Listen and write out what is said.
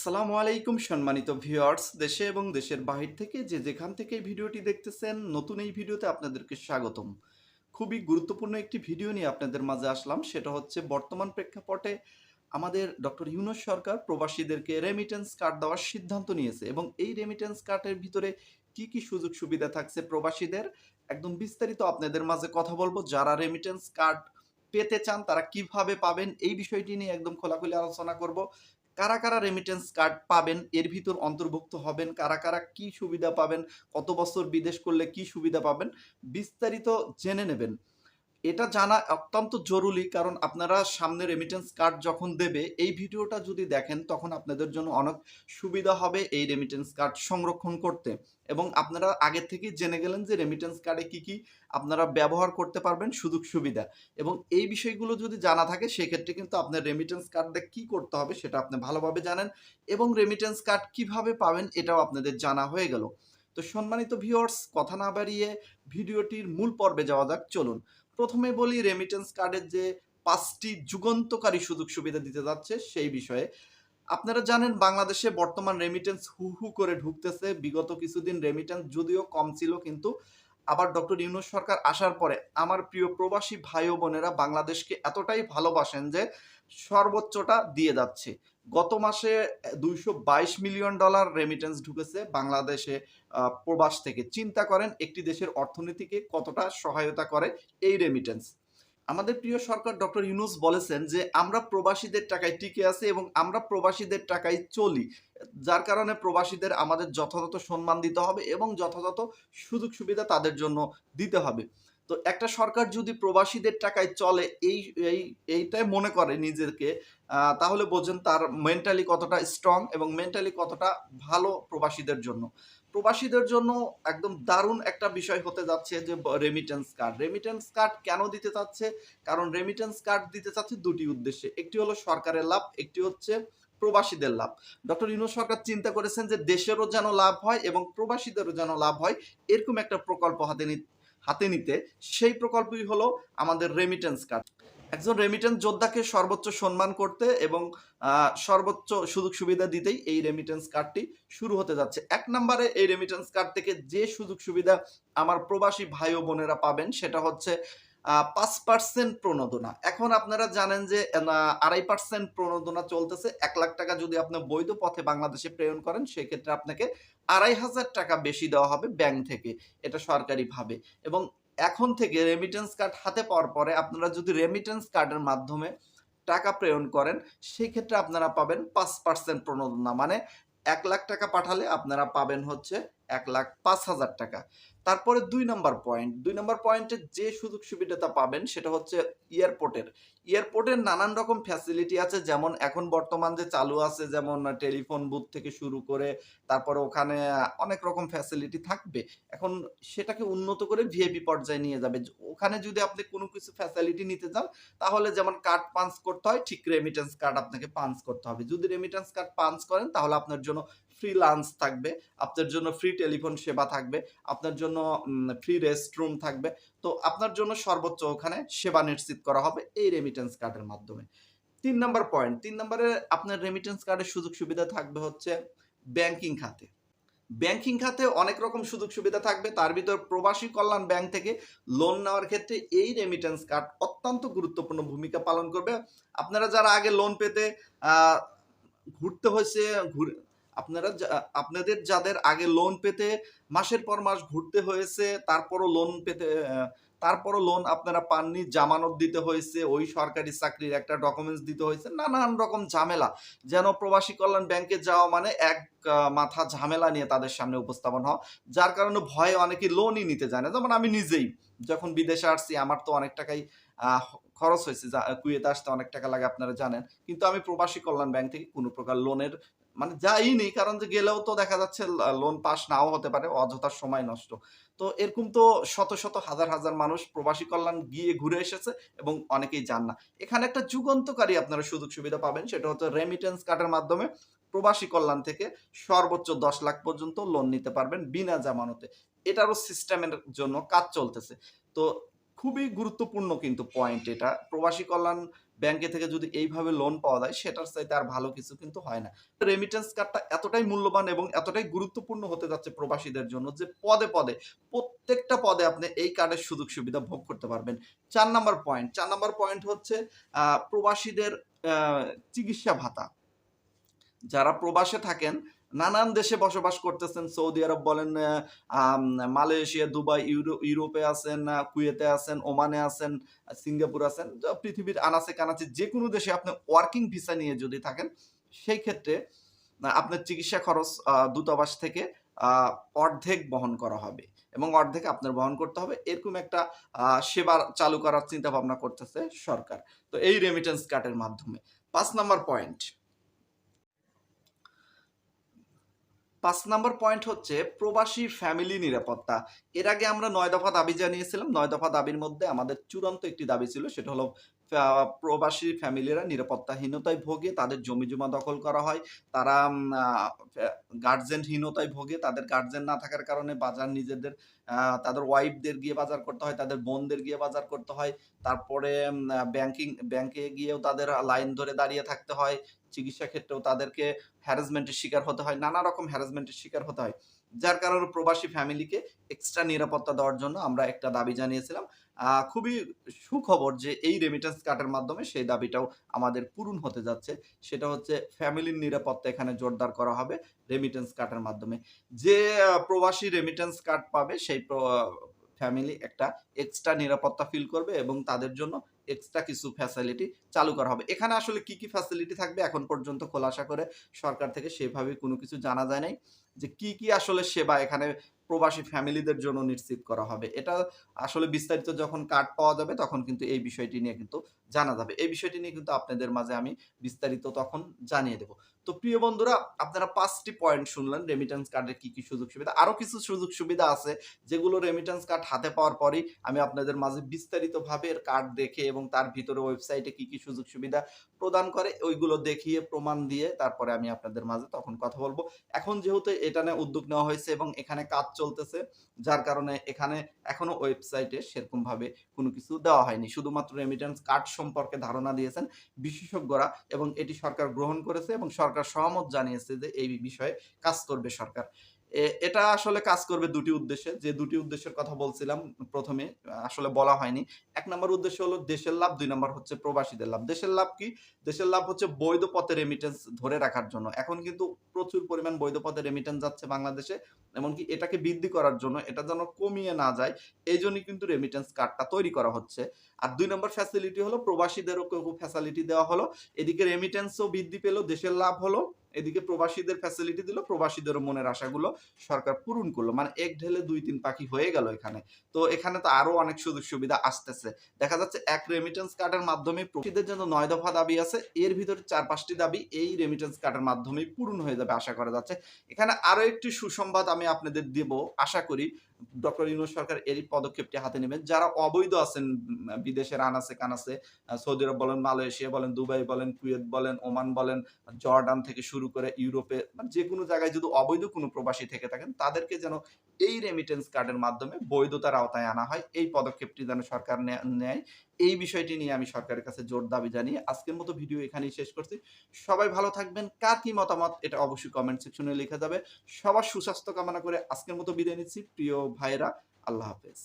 আসসালামু আলাইকুম, সম্মানিত ভিউয়ার্স, দেশে এবং দেশের বাহির থেকে যে যেখান থেকে ভিডিওটি দেখতেছেন, নতুন এই ভিডিওতে আপনাদেরকে স্বাগতম। খুবই গুরুত্বপূর্ণ একটি ভিডিও নিয়ে আপনাদের মাঝে আসলাম, সেটা হচ্ছে বর্তমান প্রেক্ষাপটে আমাদের ডক্টর ইউনুস সরকার প্রবাসীদেরকে রেমিটেন্স কার্ড দেওয়ার সিদ্ধান্ত নিয়েছে এবং এই রেমিটেন্স কার্ডের ভিতরে কি কি সুযোগ সুবিধা থাকছে প্রবাসীদের, একদম বিস্তারিত আপনাদের মাঝে কথা বলব। যারা রেমিটেন্স কার্ড পেতে চান, তারা কীভাবে পাবেন, এই বিষয়টি নিয়ে একদম খোলাখুলি আলোচনা করব। কারা কারা রেমিটেন্স কার্ড পাবেন, এর ভিতর অন্তর্ভুক্ত হবেন, কারা কারা কি সুবিধা পাবেন, কত বছর বিদেশ করলে কি সুবিধা পাবেন, বিস্তারিত জেনে নেবেন। এটা জানা অত্যন্ত জরুরি, কারণ আপনারা সামনে রেমিটেন্স কার্ড যখন দেবে, এই ভিডিওটা যদি দেখেন, তখন আপনাদের জন্য অনেক সুবিধা হবে এই রেমিটেন্স কার্ড সংরক্ষণ করতে। এবং আপনারা আগে থেকেই জেনে গেলেন যে রেমিটেন্স কার্ডে কি কি আপনারা ব্যবহার করতে পারবেন, সুযোগ সুবিধা। এবং এই বিষয়গুলো যদি জানা থাকে, সেক্ষেত্রে কিন্তু আপনার রেমিটেন্স কার্ডে কি করতে হবে, সেটা আপনি ভালোভাবে জানেন। এবং রেমিটেন্স কার্ড কীভাবে পাবেন, এটাও আপনাদের জানা হয়ে গেল। তো সম্মানিত ভিউয়ার্স কথা না বাড়িয়ে ভিডিওটির মূল পর্বে যাওয়া যাক, চলুন। প্রথমে বলি রেমিটেন্স কার্ডের যে পাঁচটি যুগন্তকারী সুযোগ সুবিধা দিতে যাচ্ছে সেই বিষয়ে। আপনারা জানেন বাংলাদেশে বর্তমান রেমিটেন্স হু হু করে ঢুকতেছে। বিগত কিছুদিন রেমিটেন্স যদিও কম ছিল, কিন্তু আবার ডক্টর ইউনুস সরকার আসার পরে আমার প্রিয় প্রবাসী ভাই বোনেরা বাংলাদেশকে এতটাই ভালোবাসেন যে সর্বোচ্চটা দিয়ে যাচ্ছে। গত মাসে দুইশো বাইশ মিলিয়ন ডলার রেমিটেন্স ঢুকেছে বাংলাদেশে প্রবাস থেকে। চিন্তা করেন একটি দেশের অর্থনীতিকে কতটা সহায়তা করে এই রেমিটেন্স আমাদের প্রিয় সরকার ডক্টর ইউনুস বলেছেন যে, আমরা প্রবাসীদের টাকায় টিকে আছি এবং আমরা প্রবাসীদের টাকায় চলি। যার কারণে প্রবাসীদের আমাদের যথাযথ সম্মান দিতে হবে এবং যথাযথ সুযোগ সুবিধা তাদের জন্য দিতে হবে। তো একটা সরকার যদি প্রবাসীদের টাকায় চলে, এই এই, এইটাই মনে করে নিজেকে তাহলে বোঝেন তার মেন্টালি কতটা স্ট্রং এবং মেন্টালি কতটা ভালো প্রবাসীদের জন্য। প্রবাসীদের জন্য একদম দারুণ একটা বিষয় হতে যাচ্ছে যে রেমিটেন্স কার্ড রেমিটেন্স কার্ড কেন দিতে চাচ্ছে? কারণ রেমিটেন্স কার্ড দিতে চাচ্ছে দুটি উদ্দেশ্যে। একটি হলো সরকারের লাভ, একটি হচ্ছে প্রবাসীদের লাভ। ডক্টর ইউনুস সরকার চিন্তা করেছেন যে, দেশেরও যেন লাভ হয় এবং প্রবাসীদেরও যেন লাভ হয়, এরকম একটা প্রকল্প হাতে হাতে নিতে। সেই প্রকল্পই হলো আমাদের রেমিটেন্স কার্ড একজন রেমিটেন্স যোদ্ধাকে সর্বোচ্চ সম্মান করতে এবং সর্বোচ্চ সুযোগ সুবিধা দিতেই এই রেমিটেন্স কার্ডটি শুরু হতে যাচ্ছে। এক নম্বরে এই রেমিটেন্স কার্ড থেকে যে সুযোগ সুবিধা আমার প্রবাসী ভাই ও বোনেরা পাবেন সেটা হচ্ছে পাঁচ পার্সেন্ট প্রণোদনা। এখন আপনারা জানেন যে আড়াই পার্সেন্ট প্রণোদনা চলতেছে। এক লাখ টাকা যদি আপনি বৈধ পথে বাংলাদেশে প্রেরণ করেন, সেক্ষেত্রে আপনাকে আড়াই হাজার টাকা বেশি দেওয়া হবে ব্যাংক থেকে, এটা সরকারিভাবে এবং এখন থেকে রেমিটেন্স কার্ড হাতে পাওয়ার পরে আপনারা যদি রেমিটেন্স কার্ডের মাধ্যমে টাকা প্রেরণ করেন সেই ক্ষেত্রে আপনারা পাবেন পাঁচ পার্সেন্ট প্রণোদনা। মানে এক লাখ টাকা পাঠালে আপনারা পাবেন হচ্ছে এক লাখ পাঁচ হাজার টাকা। তারপরে দুই নম্বর পয়েন্ট, দুই নম্বর পয়েন্টে যে সুযোগ সুবিধাটা পাবেন সেটা হচ্ছে এয়ারপোর্টের। এয়ারপোর্টের নানান রকম ফ্যাসিলিটি আছে, যেমন এখন বর্তমান যে চালু আছে, যেমন টেলিফোন বুথ থেকে শুরু করে, তারপরে ওখানে অনেক রকম ফ্যাসিলিটি থাকবে। এখন সেটাকে উন্নত করে ভিআইপি পর্যায়ে নিয়ে যাবে। ওখানে যদি আপনি কোনো কিছু ফ্যাসিলিটি নিতে চান, তাহলে যেমন কার্ড পাঞ্চ করতে হয়, ঠিক রেমিটেন্স কার্ড আপনাকে পাঞ্চ করতে হবে। যদি রেমিটেন্স কার্ড পাঞ্চ করেন, তাহলে আপনার জন্য ফ্রি লাঞ্চ থাকবে, আপনার জন্য ফ্রি টেলিফোন সেবা থাকবে, আপনার জন্য ফ্রি রেস্টরুম থাকবে। তো আপনার জন্য সর্বোচ্চ ওখানে সেবা নিশ্চিত করা হবে এই রেমিটেন্স কার্ডের মাধ্যমে। তিন নম্বর পয়েন্ট তিন নম্বরে আপনার রেমিটেন্স কার্ডের সুযোগ সুবিধা থাকবে হচ্ছে ব্যাংকিং খাতে। ব্যাংকিং খাতে অনেক রকম সুযোগ সুবিধা থাকবে, তার ভিতর প্রবাসী কল্যাণ ব্যাংক থেকে লোন নেওয়ার ক্ষেত্রে এই রেমিটেন্স কার্ড অত্যন্ত গুরুত্বপূর্ণ ভূমিকা পালন করবে। আপনারা যারা আগে লোন পেতে ঘুরতে হয়েছে আপনারা আপনাদের যাদের আগে লোন পেতে মাসের পর মাস ঘুরতে হয়েছে, তারপরও লোন পেতে তারপরও লোন আপনারা পাননি, জামানত দিতে হয়েছে, ওই সরকারি চাকরির একটা ডকুমেন্টস দিতে হয়েছে, নানান রকম ঝামেলা। যেন প্রবাসী কল্যাণ ব্যাংকে যাওয়া মানে এক মাথা ঝামেলা নিয়ে তাদের সামনে উপস্থাপন হওয়া। যার কারণে ভয়ে অনেকে লোনই নিতে যায় না। যেমন আমি নিজেই, যখন বিদেশে আসছি, আমার তো অনেক টাকাই খরচ হয়েছে কুয়েতে আসতে অনেক টাকা লাগে, আপনারা জানেন। কিন্তু আমি প্রবাসী কল্যাণ ব্যাংক থেকে কোনো প্রকার লোনের মানে যাইনি কারণ যে গেলেও তো দেখা যাচ্ছে লোন পাস নাও হতে পারে, অযথা সময় নষ্ট। তো এরকম তো শত শত হাজার হাজার মানুষ প্রবাসী কল্যাণ গিয়ে ঘুরে এসেছে এবং অনেকেই যান না। এখানে একটা যুগান্তকারী আপনারা সুযোগ সুবিধা পাবেন, সেটা হচ্ছে রেমিটেন্স কার্ডের মাধ্যমে প্রবাসী কল্যাণ থেকে সর্বোচ্চ দশ লাখ পর্যন্ত লোন নিতে পারবেন বিনা জামানতে। এটারও সিস্টেমের জন্য কাজ চলতেছে। তো খুবই গুরুত্বপূর্ণ কিন্তু পয়েন্ট এটা। প্রবাসী কল্যাণ ব্যাংকে থেকে যদি এইভাবে লোন পাওয়া যায়, সেটার চাইতে আর ভালো কিছু কিন্তু হয় না। রেমিটেন্স কার্ডটা এতটাই মূল্যবান এবং এতটাই গুরুত্বপূর্ণ হতে যাচ্ছে প্রবাসীদের জন্য যে পদে পদে, প্রত্যেকটা পদে আপনি এই কার্ডের সুযোগ সুবিধা ভোগ করতে পারবেন। চার নাম্বার পয়েন্ট চার নাম্বার পয়েন্ট হচ্ছে প্রবাসীদের চিকিৎসা ভাতা। যারা প্রবাসে থাকেন নানান দেশে বসবাস করতেছেন। সৌদি আরব বলেন মালয়েশিয়া, দুবাই, ইউরো, ইউরোপে আছেন কুয়েতে আছেন, ওমানে আছেন, সিঙ্গাপুর আছেন পৃথিবীর আনাচে কানাচে যে কোনো দেশে আপনি ওয়ার্কিং ভিসা নিয়ে যদি থাকেন, সেই ক্ষেত্রে আপনার চিকিৎসা খরচ দূতাবাস থেকে অর্ধেক বহন করা হবে এবং অর্ধেক আপনার বহন করতে হবে। এরকম একটা সেবা চালু করার চিন্তা ভাবনা করতেছে সরকার। তো এই রেমিটেন্স কার্ডের মাধ্যমে। পাঁচ নাম্বার পয়েন্ট পাঁচ নম্বর পয়েন্ট হচ্ছে প্রবাসী ফ্যামিলি নিরাপত্তা। এর আগে আমরা নয় দফা দাবি জানিয়েছিলাম, নয় দফা দাবির মধ্যে আমাদের চূড়ান্ত একটি দাবি ছিল, সেটা হলো প্রবাসী ফ্যামিলিরা নিরাপত্তাহীনতায় ভোগে, তাদের জমি জমা দখল করা হয়। তারা গার্জেনহীনতায় ভোগে, তাদের গার্জেন না থাকার কারণে বাজার নিজেদের তাদের ওয়াইফদের গিয়ে বাজার করতে হয়, তাদের বোনদের গিয়ে বাজার করতে হয়। তারপরে ব্যাংকিং, ব্যাংকে গিয়েও তাদের লাইন ধরে দাঁড়িয়ে থাকতে হয়। চিকিৎসা ক্ষেত্রেও তাদেরকে হ্যারাসমেন্টের শিকার হতে হয়, নানা রকম হ্যারাসমেন্টের শিকার হতে হয়। যার কারণে প্রবাসী ফ্যামিলিকে এক্সট্রা নিরাপত্তা দেওয়ার জন্য আমরা একটা দাবি জানিয়েছিলাম। খুবই সুখবর যে এই রেমিটেন্স কার্ডের মাধ্যমে সেই দাবিটাও আমাদের পূরণ হতে যাচ্ছে। সেটা হচ্ছে ফ্যামিলির নিরাপত্তা এখানে জোরদার করা হবে রেমিটেন্স কার্ডের মাধ্যমে। যে প্রবাসী রেমিটেন্স কার্ড পাবে সেই ফ্যামিলি একটা এক্সট্রা নিরাপত্তা ফিল করবে এবং তাদের জন্য এক্সট্রা কিছু ফ্যাসিলিটি চালু করা হবে। এখানে আসলে কি কি ফ্যাসিলিটি থাকবে এখন পর্যন্ত খোলাসা করে সরকার থেকে সেভাবে কোনো কিছু জানা যায় নাই যে কি কি আসলে সেবা এখানে প্রবাসী ফ্যামিলিদের জন্য নিশ্চিত করা হবে। এটা আসলে বিস্তারিত যখন কার্ড পাওয়া যাবে, তখন কিন্তু এই বিষয়টি নিয়ে কিন্তু জানা যাবে। এই বিষয়টি নিয়ে কিন্তু আপনাদের মাঝে আমি বিস্তারিত তখন জানিয়ে দেব। তো প্রিয় বন্ধুরা, আপনারা পাঁচটি পয়েন্ট শুনলেন। রেমিটেন্স কার্ডের কি কি সুযোগ সুবিধা? আরও কিছু সুযোগ সুবিধা আছে, যেগুলো রেমিটেন্স কার্ড হাতে পাওয়ার পরেই আমি আপনাদের মাঝে বিস্তারিতভাবে এর কার্ড দেখে এবং তার ভিতরে ওয়েবসাইটে কি কি সুযোগ সুবিধা প্রদান করে, ওইগুলো দেখিয়ে, প্রমাণ দিয়ে তারপরে আমি আপনাদের মাঝে তখন কথা বলব। এখন যেহেতু এটা নিয়ে উদ্যোগ নেওয়া হয়েছে এবং এখানে কাজ চলতেছে, যার কারণে এখানে এখনও ওয়েবসাইটে সেরকম ভাবে কোনো কিছু দেওয়া হয়নি। শুধুমাত্র রেমিটেন্স কার্ড সম্পর্কে ধারণা দিয়েছেন বিশেষজ্ঞরা এবং এটি সরকার গ্রহণ করেছে এবং সরকার সহমত জানিয়েছে যে এই বিষয়ে কাজ করবে সরকার। এটা আসলে কাজ করবে দুটি উদ্দেশ্যে। যে দুটি উদ্দেশ্যের কথা বলছিলাম প্রথমে, আসলে বলা হয়নি। এক নম্বর উদ্দেশ্য হলো দেশের লাভ, দুই নম্বর হচ্ছে প্রবাসীদের লাভ। দেশের লাভ কি? দেশের লাভ হচ্ছে বৈধ পথে রেমিটেন্স ধরে রাখার জন্য। এখন কিন্তু প্রচুর পরিমাণ বৈধ পথে রেমিটেন্স যাচ্ছে বাংলাদেশে, এমনকি এটাকে বৃদ্ধি করার জন্য, এটা যেন কমিয়ে না যায়, এই জন্যই কিন্তু রেমিটেন্স কার্ডটা তৈরি করা হচ্ছে। আর দুই নম্বর ফ্যাসিলিটি হলো প্রবাসীদেরও ফ্যাসিলিটি দেওয়া হলো। এদিকে রেমিটেন্সও বৃদ্ধি পেল, দেশের লাভ হলো। এদিকে প্রবাসীদের ফ্যাসিলিটি দিল, প্রবাসীদেরও মনের আশাগুলো সরকার পূরণ করল। মানে এক ঢেলে দুই তিন পাখি হয়ে গেল এখানে। তো এখানে তো আরও অনেক সুযোগ সুবিধা আসতেছে। দেখা যাচ্ছে এক রেমিটেন্স কার্ডের মাধ্যমে প্রবাসীদের জন্য নয় দফা দাবি আছে। এর ভিতরে চার পাঁচটি দাবি এই রেমিটেন্স কার্ডের মাধ্যমেই পূরণ হয়ে যাবে, আশা করা যাচ্ছে। এখানে আরও একটি সুসংবাদ আমি আপনাদের দেব, আশা করি ডক্টর ইউনুস সরকার এরই পদক্ষেপটি হাতে নেবেন। যারা অবৈধ আছেন বিদেশের আনাসে কানাসে সৌদি আরব বলেন, মালয়েশিয়া বলেন, দুবাই বলেন, কুয়েত বলেন, ওমান বলেন, জর্ডান থেকে শুরু করে ইউরোপে মানে যে কোনো জায়গায় যদি অবৈধ কোনো প্রবাসী থেকে থাকেন, তাদেরকে যেন এই রেমিটেন্স কার্ডের মাধ্যমে বৈধতার আওতায় আনা হয়। এই পদক্ষেপটি যেন সরকার নেয়। এই বিষয়টি নিয়ে আমি সরকারের কাছে জোর দাবি জানিয়ে আজকের মতো ভিডিও এখানেই শেষ করছি। সবাই ভালো থাকবেন। কার কি মতামত এটা অবশ্যই কমেন্ট সেকশনে লেখা যাবে। সবার সুস্বাস্থ্য কামনা করে আজকের মতো বিদায় নিচ্ছি। প্রিয় ভাইরা আল্লাহ হাফেজ।